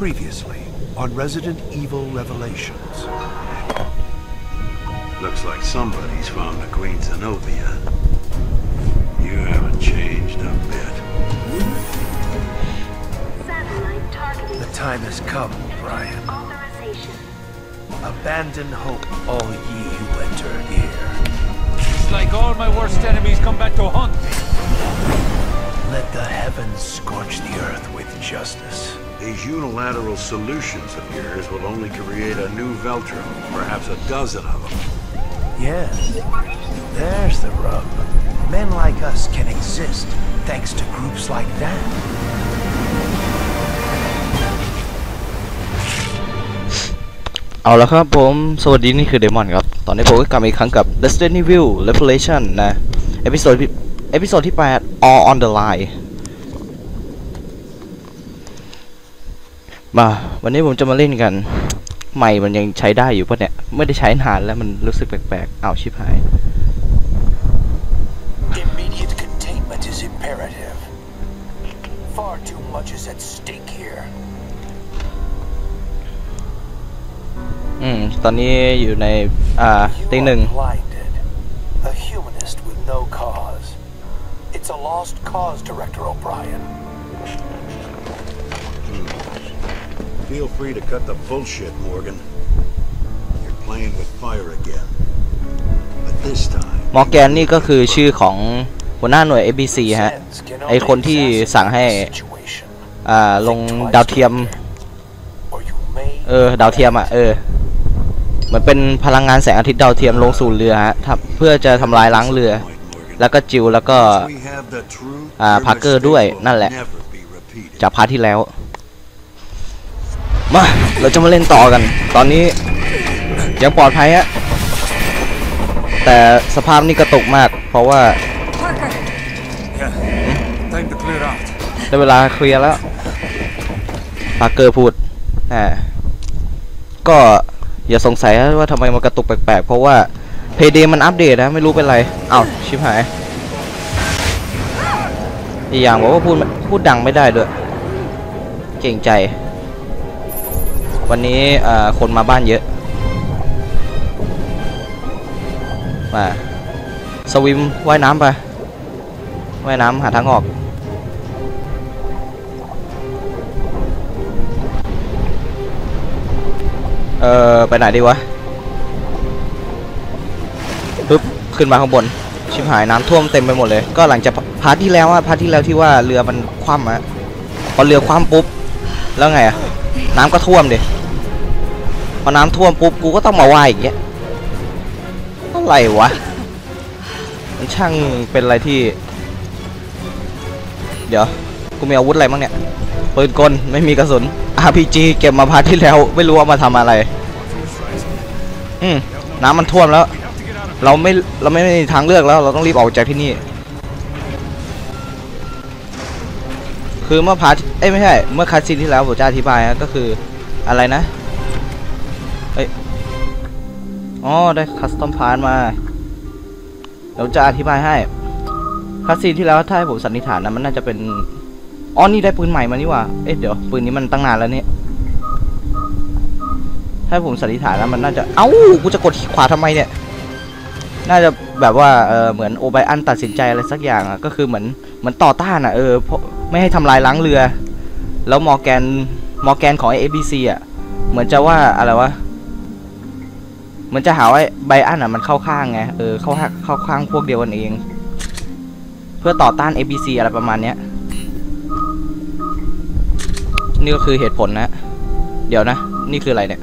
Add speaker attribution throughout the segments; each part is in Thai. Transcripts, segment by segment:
Speaker 1: Previously on Resident Evil Revelations.
Speaker 2: Looks like somebody's found the Queen Zenobia. You haven't changed a bit.
Speaker 1: The time has come, Brian. Abandon hope, all ye who enter here.
Speaker 3: It's like all my worst enemies come back to haunt me.
Speaker 1: Let the heavens scorch the earth with justice.
Speaker 2: These unilateral solutions of yours will only create a new Veltro, perhaps a dozen of them.
Speaker 1: Yes, there's the rub. Men like us can exist thanks to groups like that.
Speaker 4: เอาละครับผม สวัสดีนี่คือเดมอนครับ ตอนนี้ผมก็กลับมาอีกครั้งกับ Resident Evil Revelation นะ เอพิโซดเอพิโซดที่ 8 All on the Line มาวันนี้ผมจะมาเล่นกันใหม่มันยังใช้ได้อยู่ปะเนี่ยไม่ได้ใช้นานแล้วมันรู้สึกแปลกๆอ้าวชิบหาย
Speaker 1: Immediate containment is imperative. Far too much is at stake here.
Speaker 4: อืมตอนนี้อยู่ในอ่าตี
Speaker 1: You
Speaker 4: หนึ่ง
Speaker 1: are blinded. A humanist with no cause. It's a lost cause, Director O'Brien.
Speaker 2: Feel free to cut the bullshit, Morgan. You're playing with fire again. But this time,
Speaker 4: มอร์แกนนี่ก็คือชื่อของหัวหน้าหน่วย ABC ฮะ
Speaker 1: Sends can
Speaker 4: ไอคนที่
Speaker 1: only
Speaker 4: สั่งให้
Speaker 1: exacerbate the situation.
Speaker 4: อ่า ลงดาวเทียม
Speaker 1: Or you may
Speaker 4: เออ ดาวเทียมอะ เออเหมือนเป็นพลังงานแสงอาทิตย์ดาวเทียมลงสู่เรือฮะทำเพื่อจะทำลายล้างเรือ
Speaker 2: point, Morgan.
Speaker 4: แล้วก็จิวแล้วก็
Speaker 2: We have the truth.
Speaker 4: อ่า
Speaker 2: your
Speaker 4: Parker
Speaker 2: mistake
Speaker 4: ด้วย
Speaker 2: will
Speaker 4: นั่นแหละ
Speaker 2: never be repeated.
Speaker 4: จากพาร์ทที่แล้ว มา เราจะมาเล่นต่อกัน ตอนนี้ยังปลอดภัยฮะ แต่สภาพนี่กระตุกมาก เพราะว่าได้เวลาเคลียร์แล้วปาเกอร์พูดอ่าก็อย่าสงสัยว่าทำไมมันกระตุกแปลกๆ เพราะว่าเพเดมันอัปเดตนะไม่รู้เป็นไรอ้าวชิบหาย อีกอย่างบอกว่าพูดพูดดังไม่ได้ด้วย เก่งใจ วันนี้คนมาบ้านเยอะ มาสวิมว่ายน้ำไปว่ายน้ำหาทางออกเออไปไหนดีวะปึ๊บขึ้นมาข้างบน ชิบหายน้ำท่วมเต็มไปหมดเลย ก็หลังจากพาร์ทที่แล้วอะพาร์ทที่แล้วที่ว่าเรือมันคว่ำอะพอเรือคว่ำปุ๊บ แล้วไงอะน้ำก็ท่วมดิ พอน้ำท่วมปุ๊บกูก็ต้องมาว่ายอย่างเงี้ยอะไรวะ มันช่างเป็นอะไรที่ เดี๋ยว กูมีอาวุธอะไรบ้างเนี่ยปืนกลไม่มีกระสุน RPG เก็บมาพาร์ทที่แล้ว ไม่รู้ว่ามาทำอะไร อืมน้ำมันท่วมแล้ว เราไม่เราไม่มีทางเลือกแล้ว เราต้องรีบออกจากที่นี่ คือเมื่อพาร์ทเอ้ไม่ใช่ เมื่อคัสซีนที่แล้วผมจะอธิบายนะก็คืออะไรนะ อ๋อ ได้คัสตอมพาร์ทมา เดี๋ยวจะอธิบายให้ คัสซีนที่แล้วถ้าให้ผมสันนิษฐานนะมันน่าจะเป็น อ๋อ นี่ได้ปืนใหม่มานี่ว่า เอ๊ะเดี๋ยวปืนนี้มันตั้งนานแล้วเนี่ถ้าให้ผมสันนิษฐานแล้วมันน่าจะ เอ้า กูจะกดขวาทำไมเนี่ย น่าจะแบบว่า เออเหมือนโอไบอันตัดสินใจอะไรสักอย่างอะ ก็คือเหมือนเหมือนต่อต้านอะ เออเพราะไม่ให้ทำลายล้างเรือ แล้วมอแกน มอแกนของ ABC อะ เหมือนจะว่าอะไรวะ มือนจะหาว่าไบอันอะมันเข้าข้างไง เออเข้าเข้าข้างพวกเดียวกันเอง เพื่อต่อต้าน ABC อะไรประมาณเนี้ย นี่ก็คือเหตุผลนะ เดี๋ยวนะ นี่คืออะไรเนี่ย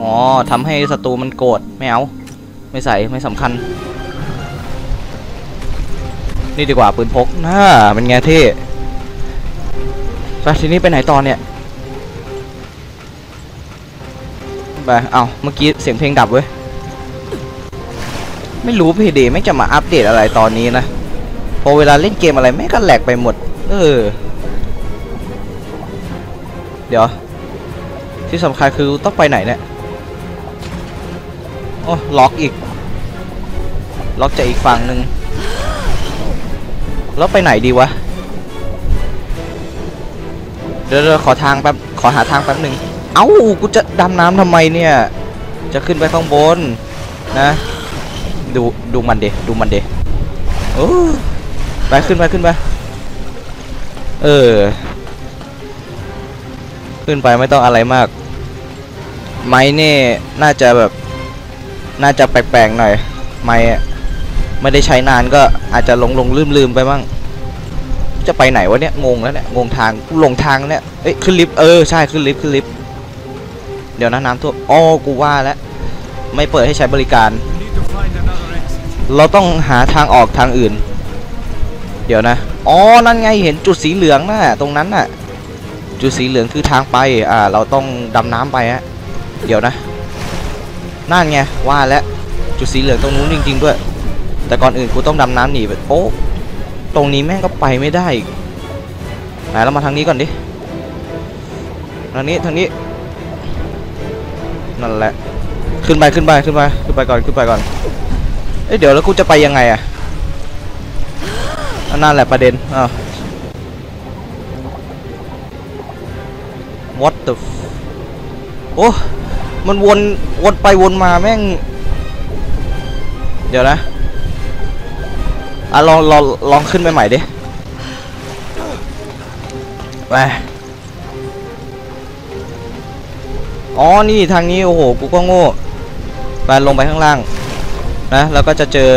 Speaker 4: อ๋อทำให้ศัตรูมันโกรธไม่เอา ไม่ใส่ไม่สำคัญ นี่ดีกว่าปืนพกน่าเป็นไงเท่ไปทีนี้ไปไหนตอนเนี่ย ไป เอาเมื่อกี้เสียงเพลงดับเว้ย ไม่รู้พีเดไม่จะมาอัปเดตอะไรตอนนี้นะ พอเวลาเล่นเกมอะไรแม่ก็แหลกไปหมด เออ เดี๋ยว ที่สำคัญคือต้องไปไหนเนี่ย โอ้ล็อกอีก ล็อกจากอีกฝั่งหนึ่งแล้วไปไหนดีวะ เดี๋ยวขอทางแป๊บ ขอหาทางแป๊บหนึ่ง เอ้ากูจะดำน้ำทำไมเนี่ย จะขึ้นไปข้างบนนะ ดูดูมันเดดูมันเดโอ้ไปขึ้นไปขึ้นไป เออ ขึ้นไปไม่ต้องอะไรมาก ไม้นี่น่าจะแบบ น่าจะแปลกๆหน่อย ไม้ไม่ได้ใช้นานก็อาจจะหลงหลงลืมลืมไปบ้างจะไปไหนวะเนี่ยงงแล้วเนี่ยงงทางหลงทางเนี่ยเอ้ยขึ้นลิฟต์เออใช่ขึ้นลิฟต์ขึ้นลิฟต์ เดี๋ยวนะน้ำท่วมอ๋อกูว่าแล้วไม่เปิดให้ใช้บริการ เราต้องหาทางออกทางอื่น เดี๋ยวนะอ๋อนั่นไงเห็นจุดสีเหลืองน่ะตรงนั้นน่ะ จุดสีเหลืองคือทางไปอ่าเราต้องดำน้ำไปฮะเดี๋ยวนะนั่นไงว่าแล้วจุดสีเหลืองตรงนู้นจริง ๆ ด้วย แต่ก่อนอื่นกูต้องดำน้ำหนีไปโอ้ตรงนี้แม่งก็ไปไม่ได้อีกไหนเรามาทางนี้ก่อนดิทางนี้ทางนี้ นั่นแหละ ขึ้นไปขึ้นไปขึ้นไปขึ้นไปก่อนขึ้นไปก่อนเอ้ยเดี๋ยวแล้วกูจะไปยังไงอะนั่นแหละประเด็นอ้าว what the โอ้มันวนวนไปวนมาแม่ง เดี๋ยวนะอะลองลองลองขึ้นไปใหม่ดิไป อ๋อ นี่ทางนี้ โอ้โห กูก็โง่ไปลงไปข้างล่าง นะ แล้วก็จะเจอ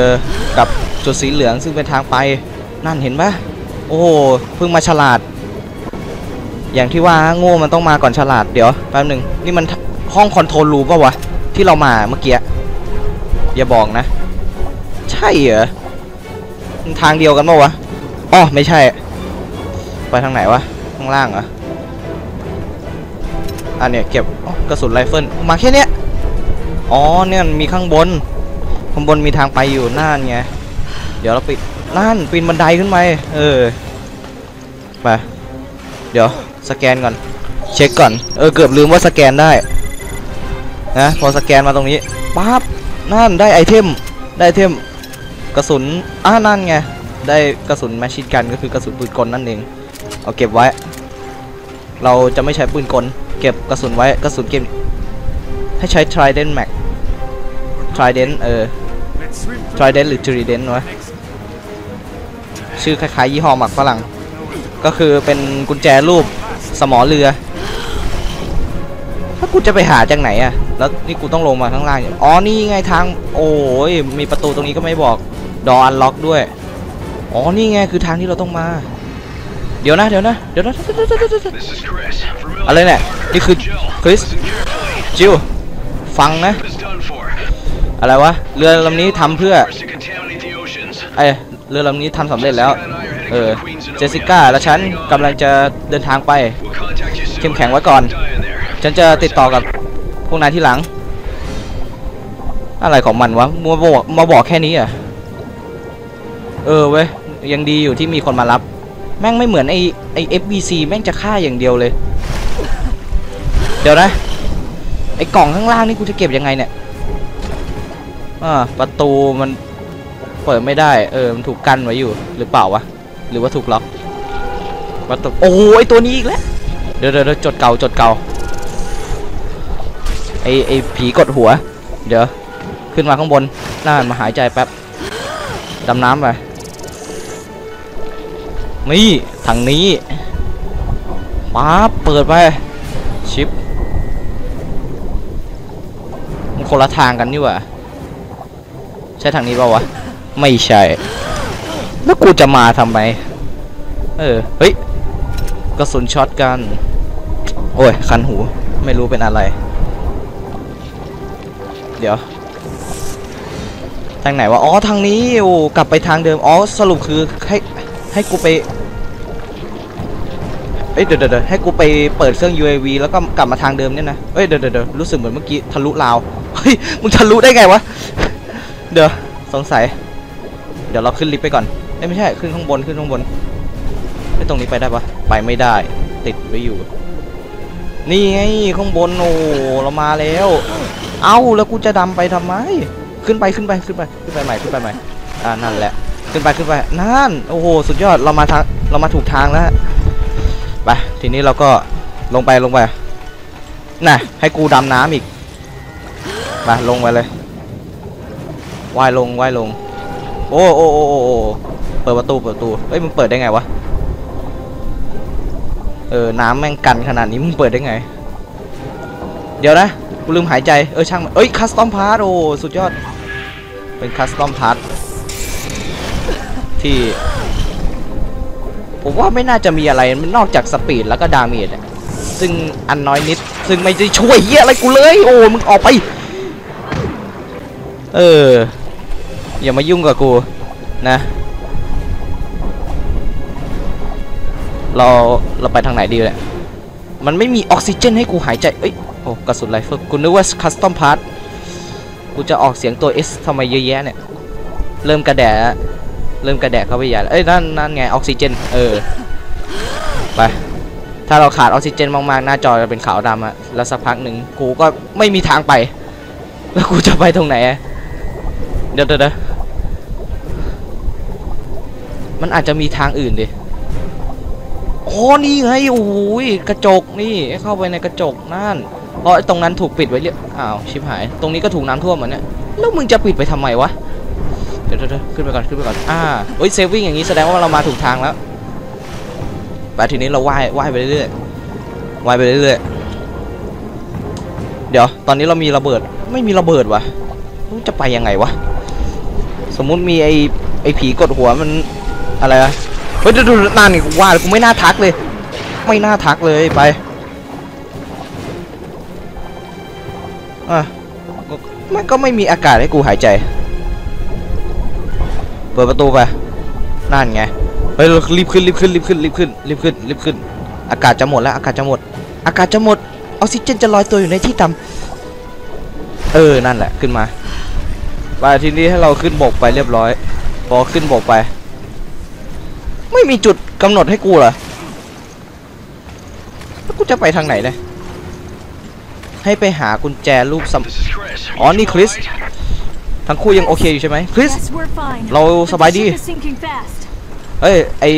Speaker 4: กับจุดสีเหลืองซึ่งเป็นทางไป นั่นเห็นปะโอ้โห เพิ่งมาฉลาด อย่างที่ว่าโง่มันต้องมาก่อนฉลาด เดี๋ยวแป๊บหนึ่งนี่มันห้องคอนโทรลรูมปะวะ ที่เรามาเมื่อกี้ อย่าบอกนะ ใช่เหรอมันทางเดียวกันปะวะ อ๋อ ไม่ใช่ ไปทางไหนวะ ข้างล่างเหรอ อันเนี้ยเก็บกระสุนไรเฟิลมาแค่เนี้ยอ๋อเนี่ยมีข้างบน ข้างบนมีทางไปอยู่นั่นไงเดี๋ยวเราปิดนั่นปีนบันไดขึ้นไปเออไปเดี๋ยวสแกนก่อน เช็คก่อนเออเกือบลืมว่าสแกนได้นะพอสแกนมาตรงนี้ปั๊บนั่นได้ไอเทมได้ไอเทมกระสุนอ่านั่นไงได้กระสุนแมชชีนกันก็คือกระสุนปืนกลนั่นเองเอาเก็บไว้ เราจะไม่ใช้ปืนกล เก็บกระสุนไว้กระสุนเก็บให้ใช้ Trident Max Trident เออ Trident หรือ Trident วะชื่อคล้ายๆยี่ห้อหมักฝรั่ง ก็คือเป็นกุญแจรูปสมอเรือ ถ้ากูจะไปหาจากไหนอะแล้วนี่กูต้องลงมาข้างล่างอย่างอ๋อนี่ไงทาง โอ้ยมีประตูตรงนี้ก็ไม่บอก ดออันล็อกด้วย อ๋อนี่ไงคือทางที่เราต้องมา เดี๋ยวนะ เดี๋ยวนะ เดี๋ยวนะ
Speaker 5: This is Chris.
Speaker 4: อะไรเนี่ย นี่คือคริส จิว ฟังนะ
Speaker 5: Is done for.
Speaker 4: อะไรวะ เรือลำนี้ทำเพื่อ
Speaker 5: First to contaminate the oceans.
Speaker 4: เอ้ยเรือลำนี้ทำสำเร็จแล้ว เออ เจสสิก้าและฉันกำลังจะเดินทางไป
Speaker 5: We'll contact you soon.
Speaker 4: เข้มแข็งไว้ก่อน
Speaker 5: Die in there.
Speaker 4: ฉันจะติดต่อกับพวกนายที่หลัง อะไรของมันวะ มาบอกมาบอกแค่นี้อะ เออเว้ย ยังดีอยู่ที่มีคนมารับ แม่งไม่เหมือนไอไอ FBC แม่งจะฆ่าอย่างเดียวเลย เดี๋ยวนะ ไอกล่องข้างล่างนี่กูจะเก็บยังไงเนี่ยอ่าประตูมันเปิดไม่ได้ เออ มันถูกกั้นไว้อยู่ หรือเปล่าวะ หรือว่าถูกล็อกประตูโอ้ยตัวนี้อีกแล้วเดี๋ยวเดี๋ยวเดี๋ยวจดเก่าจดเก่า ไอไอผีกดหัว เดี๋ยว ขึ้นมาข้างบนน่านมาหายใจแป๊บ ดำน้ำไป นี่ทางนี้ป๊าเปิดไปชิปมันคนละทางกันนี่ว่าใช่ทางนี้เปล่าวะ ไม่ใช่ แล้วกูจะมาทำไม เออ เฮ้ยกระสุนช็อตกัน โอ้ย คันหู ไม่รู้เป็นอะไร เดี๋ยว ทางไหนวะ อ๋อ ทางนี้ โอ้ กลับไปทางเดิม อ๋อ สรุปคือให้ให้กูไป เอ้ยเดี๋ยวเดี๋ยวให้กูไปเปิดเครื่อง UAV แล้วก็กลับมาทางเดิมเนี่ยนะเอ้ยเดี๋ยวเดี๋ยวรู้สึกเหมือนเมื่อกี้ทะลุราวเฮ้ยมึงทะลุได้ไงวะเดี๋ยวสงสัย เดี๋ยวเราขึ้นลิฟต์ไปก่อนเอ้ยไม่ใช่ขึ้นข้างบนขึ้นข้างบนไอ้ตรงนี้ไปได้ปะไปไม่ได้ ติดไว้อยู่ นี่ไงข้างบนโอ้เรามาแล้ว เอ้าแล้วกูจะดำไปทำไม ขึ้นไปขึ้นไปขึ้นไปขึ้นไปใหม่ขึ้นไปใหม่อ่านั่นแหละ ขึ้นไปขึ้นไปนั่นโอ้โหสุดยอดเรามาทางเรามาถูกทางแล้ว ไป ทีนี้เราก็ลงไปลงไป น่ะ ให้กูดำน้ำอีก มาลงไปเลยว่ายลงว่ายลง โอ้โอ้โอ้โอ้เปิดประตูเปิดประตูเฮ้ยมึงเปิดได้ไงวะ เออ น้ำแม่งกันขนาดนี้มึงเปิดได้ไง เดี๋ยวนะกูลืมหายใจ เออช่างเอ้ยคัสตอมพาร์ทโอ้สุดยอด เป็นคัสตอมพาร์ทที่ ผมว่าไม่น่าจะมีอะไรนอกจากสปีดแล้วก็ดาเมจอะซึ่งอันน้อยนิด ซึ่งไม่ได้ช่วยเฮียอะไรกูเลย โอ้มึงออกไป เออ อย่ามายุ่งกับกูนะ เราเราไปทางไหนดีเนี่ยมันไม่มีออกซิเจนให้กูหายใจ เอ้ย โอ้กระสุนไรเฟิลกูนึกว่าคัสตอมพาร์ทกูจะออกเสียงตัว S ทำไมเยอะแยะเนี่ย เริ่มกระแด้ เริ่มกระแดะเข้าไปใหญ่เอ้ยนั่นนั่นไงออกซิเจน เออ ไป ถ้าเราขาดออกซิเจนมากๆ หน้าจอจะเป็นขาวดำอะแล้วสักพักหนึ่งกูก็ไม่มีทางไป แล้วกูจะไปตรงไหนเดี๋ยวเดี๋ยวเดี๋ยวมันอาจจะมีทางอื่นดิโอ้นี่ไงโอ้ยกระจกนี่เข้าไปในกระจกนั่น เพราะตรงนั้นถูกปิดไว้เรียบอ้าวชิบหาย ตรงนี้ก็ถูกน้ำท่วมเหมือนเนี่ยแล้วมึงจะปิดไปทำไมวะ เดี๋ยวเดี๋ยวขึ้นไปก่อนขึ้นไปก่อนอ่าเฮ้ยเซฟวิ่งอย่างนี้แสดงว่าเรามาถูกทางแล้วไปทีนี้เราว่ายว่ายไปเรื่อยๆว่ายไปเรื่อยๆเดี๋ยวตอนนี้เรามีระเบิดไม่มีระเบิดวะจะไปยังไงวะสมมุติมีไอ้ไอ้ผีกดหัวมันอะไรวะเฮ้ยดูดูนั่นนี่กูว่ากูไม่น่าทักเลย ไม่น่าทักเลยไปอะก็มันก็ไม่มีอากาศให้กูหายใจ ปิดประตูไปนั่นไงเฮ้ยรีบขึ้นรีบขึ้นรีบขึ้นรีบขึ้นรีบขึ้นรีบขึ้น อากาศจะหมดแล้วอากาศจะหมด อากาศจะหมดออกซิเจนจะลอยตัวอยู่ในที่ต่ำเออนั่นแหละขึ้นมาไปทีนี้ให้เราขึ้นบกไปเรียบร้อยพอขึ้นบกไป ไม่มีจุดกำหนดให้กูเหรอแล้วกูจะไปทางไหนเนี่ยให้ไปหากุญแจรูปซัม
Speaker 5: This is Chris. Are
Speaker 4: Oh,
Speaker 5: you
Speaker 4: ทั้งคู่ยังโอเคอยู่ใช่ไหมคริส
Speaker 6: Yes, we're fine.
Speaker 4: เราสบายดี
Speaker 6: The ship is sinking fast.
Speaker 4: เอ้ยไอ้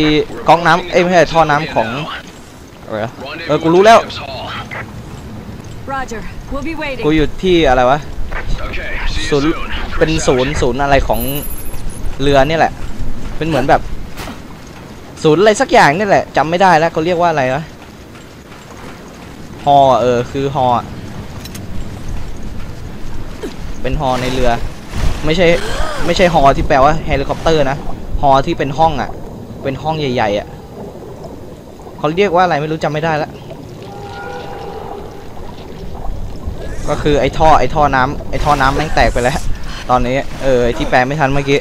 Speaker 4: ก๊อกน้ำเอ้ยไม่ใช่ท่อน้ำของอะไรวะเออกู
Speaker 5: Rendezvous
Speaker 4: รู้แล้ว
Speaker 5: at Gibbs Hall.
Speaker 6: Roger. We'll be waiting.
Speaker 4: กูอยู่ที่อะไรวะ
Speaker 5: Okay, see
Speaker 4: ศู
Speaker 5: you
Speaker 4: นย์
Speaker 5: soon.
Speaker 4: เป็น
Speaker 5: Chris
Speaker 4: ศูน
Speaker 5: out.
Speaker 4: ย์ศูนย์อะไรของเรือเนี่ยแหละ เป็นเหมือนแบบ ศูนย์อะไรสักอย่างนี่แหละจำไม่ได้แล้วเขาเรียกว่าอะไรวะฮอเออคือฮออะเป็นฮอในเรือ ไม่ใช่ไม่ใช่ฮอที่แปลว่าเฮลิคอปเตอร์นะฮอที่เป็นห้องอะ เป็นห้องใหญ่ ๆอะเขาเรียกว่าอะไรไม่รู้จำไม่ได้ล้วก็คือไอ้ท่อไอ้ท่อน้ำไอ้ท่อน้ำแม่งแตกไปแล้ว ตอนนี้ เออที่แปลไม่ทันเมื่อกี้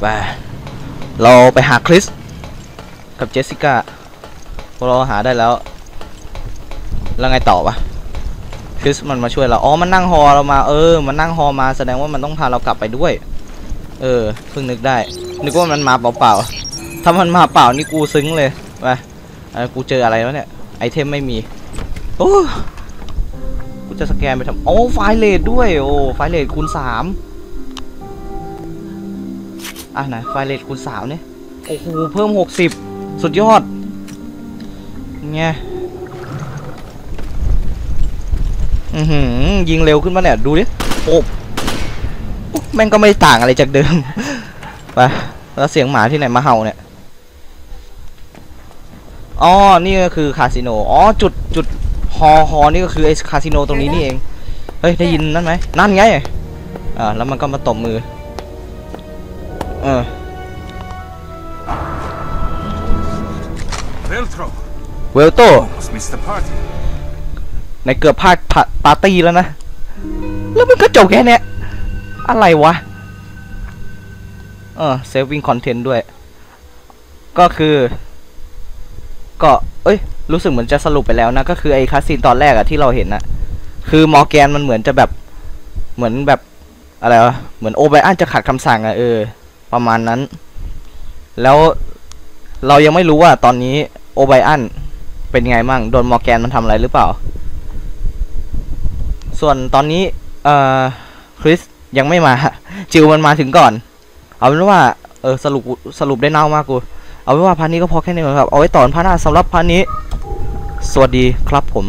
Speaker 4: ไปเราไปหาคริส กับเจสสิก้าพวกเราหาได้แล้ว แล้วไงต่อวะ คริสมันมาช่วยเรา อ๋อ มันนั่งฮอเรามา เออ มันนั่งฮอมาแสดงว่ามันต้องพาเรากลับไปด้วย เออ เพิ่งนึกได้ นึกว่ามันมาเปล่าๆ ถ้ามันมาเปล่านี่กูซึ้งเลย ไปเออกูเจออะไรวะเนี่ย ไอเทมไม่มี โอ้กูจะสแกนไปทำโอ้ไฟเลทด้วย โอ้ ไฟเลทคูณสามอะไหนไฟเลทคูณสามเนี่ย โอ้โห เพิ่มหกสิบ สุดยอดไง อือหือยิงเร็วขึ้นมาเนี่ย ดูดิโอ้ปุ๊บแม่งก็ไม่ต่างอะไรจากเดิม ไป แล้วเสียงหมาที่ไหนมาเห่าเนี่ย อ๋อ นี่ก็คือคาสิโน อ๋อ จุดจุดฮอฮอนี่ก็คือไอ้คาสิโนตรงนี้นี่เอง เฮ้ย ได้ยินนั่นไหม นั่นไง อ่า แล้วมันก็มาตบมือ เออ
Speaker 3: Veltro.
Speaker 4: เวลโต ในเกือบพลาดพาปาร์ตี้แล้วนะ แล้วมันก็จบแค่เนี้ยอะไรวะ เออ saving content ด้วย ก็คือ ก็ เอ้ย รู้สึกเหมือนจะสรุปไปแล้วนะ ก็คือไอ้คาสซีนตอนแรกอะที่เราเห็นอะคือมอร์แกนมันเหมือนจะแบบ เหมือนแบบ อะไรวะ เหมือนโอไบอันจะขัดคำสั่งอะเออ ประมาณนั้น แล้วเรายังไม่รู้ว่าตอนนี้โอไบอันเป็นไงมั่ง โดนมอร์แกนมันทำอะไรหรือเปล่า ส่วนตอนนี้เอ่อคริสยังไม่มา จิวมันมาถึงก่อน เอาเป็นว่าเออสรุปสรุปได้เน่ามากกู เอาไว้ว่าพาร์ทนี้ก็พอแค่นี้ก่อนครับ เอาไว้ต่อพาร์ทหน้าสำหรับพาร์ทนี้ สวัสดีครับผม